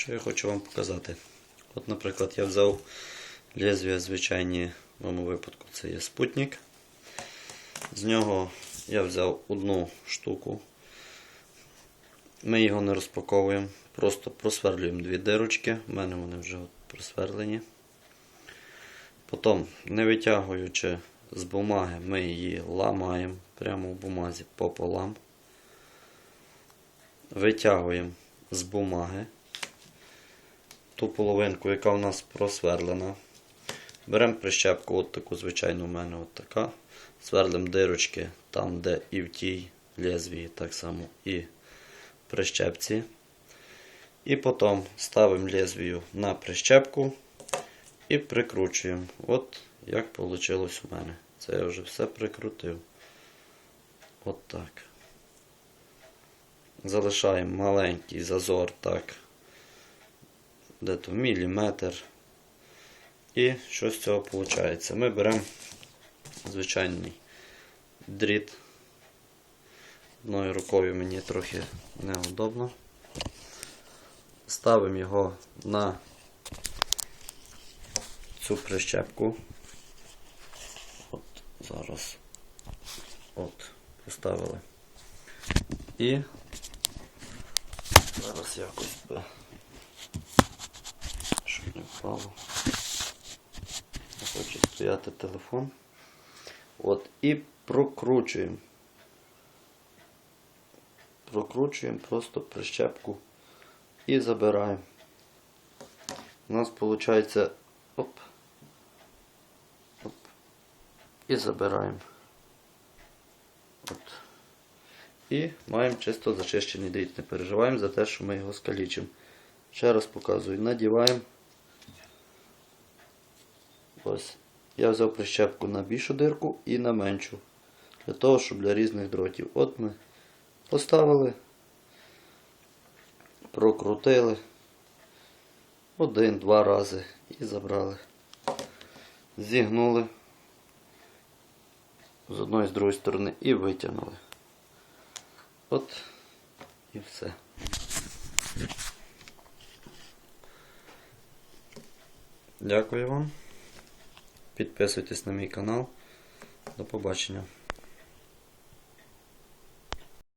Що я хочу вам показати? От, наприклад, я взяв лезвія звичайні, в моєму випадку це є спутник. З нього я взяв одну штуку. Ми його не розпаковуємо, просто просверлюємо дві дирочки. У мене вони вже просверлені. Потім, не витягуючи з бумаги, ми її ламаємо прямо в бумазі пополам. Витягуємо з бумаги ту половинку, яка у нас просверлена. Беремо прищепку, от таку звичайну у мене от така. Сверлимо дирочки там, де і в тій лезвії, так само і прищепці. І потім ставимо лезвію на прищепку і прикручуємо. От як вийшло у мене. Це я вже все прикрутив. От так. Залишаємо маленький зазор, так, де-то міліметр. І що з цього виходить? Ми беремо звичайний дріт. Одною рукою мені трохи неудобно. Ставимо його на цю прищепку. От зараз. От, поставили. І зараз якось впало. Хоче стояти телефон. От, і прокручуємо. Прокручуємо просто прищепку і забираємо. У нас виходить оп, оп, і забираємо. От. І маємо чисто зачищений дріт. Не переживаємо за те, що ми його скалічимо. Ще раз показую. Надіваємо. Ось. Я взяв прищепку на більшу дирку і на меншу. Для того, щоб для різних дротів. От ми поставили, прокрутили один-два рази і забрали. Зігнули з одної з другої сторони і витягнули. От і все. Дякую вам. Підписуйтесь на мій канал. До побачення.